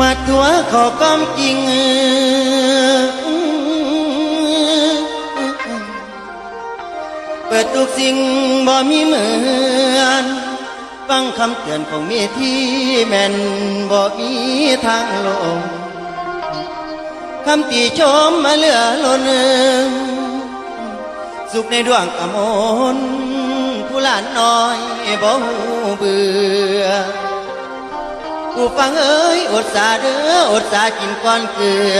มาตัวขอก้มจริงเปิดทุกสิ่งบ่มีเหมือนฟังคำเตือนของมีที่แม่นบ่มีทางลงคำติชมมาเหลือล้นสุขในดวงกมลผู้หลานน้อยบ่หูเบื่อ ผู้ฟังเอ้ยอดสาเด้ออดสากินก้อนเกลือ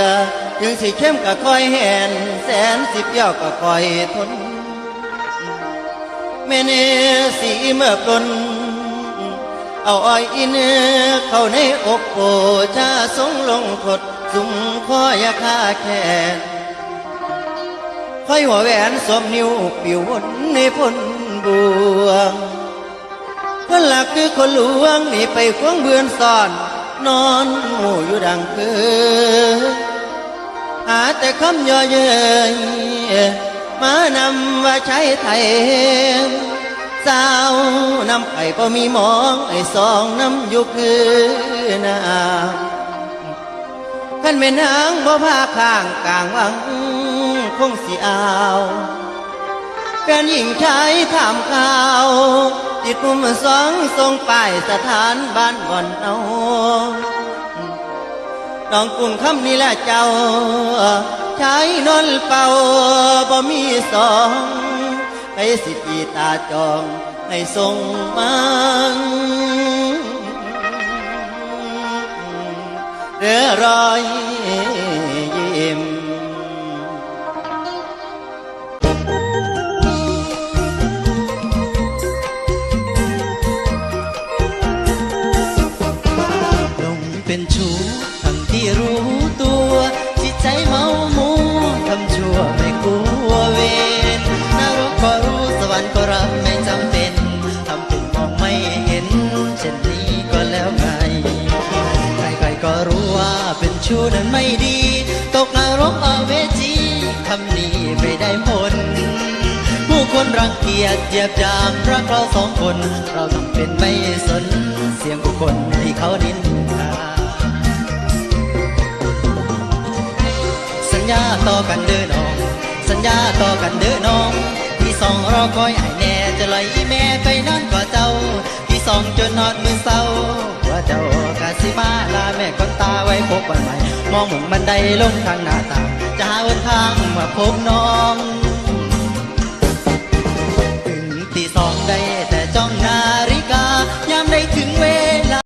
ถึงสิเข้มก็คอยแหนแสนสิเปรี้ยวก็คอยทนแม่เนสีเมื่อปลนเอาอ้อยอินเข้าในอกโอชาสงลงทดสุมคอยาคาแขนค่อยหัวแหวนสวมนิ้วปิววนในพ้นบวง คนหลักคือคนหลวงนี่ไปควงเบือนซ่อน นอนหมู่อยู่ดังเคือหาแต่คำย่อเย้ยมานำว่าใช้ไทยสาวนำไปพอมีมองไอ้สองน้ำอยู่คือนาขันแม่นางบ่พาข้างกลางวังคงสิเอาเป็นหญิงชายถามข่าว ติดมุมสองทรงป้ายสถานบ้านบ่อนเอาน้องกุ้งคำนี้แหละเจ้าใชายนนเป่าบ่มีสองไปสิตีตาจองให้ทรงมันเรือรอยยิ้ม เป็นชู้ทั้งที่รู้ตัวจิตใจเมามัวทำชั่วไม่กลัวเวรนรกก็รู้สวรรค์ก็รับไม่จำเป็นทำเป็นมองไม่เห็น เช่นนี้ก็แล้วไงใครๆก็รู้ว่าเป็นชู้นั้นไม่ดี ตกนรกอเวจีคำนี้ไม่ได้ผลผู้คนรังเกียจเหยียบยามรักเราสองคน เราทำเป็นไม่สนเสียงผู้คนที่เขานินทา ญญาต่อกันเด้อน้อง สัญญาต่อกันเด้อน้อง พี่สองรอคอยไอแน่จะไหลแม่ไปนอนก่าเจ้า พี่สองจนนอนมือเศร้าว่าเจ้ากาสิมาลาแม่คนตาไว้พบวันใหม่ มองมุมบันไดลงทางหน้าต่างจะหาหนทางมาพบน้อง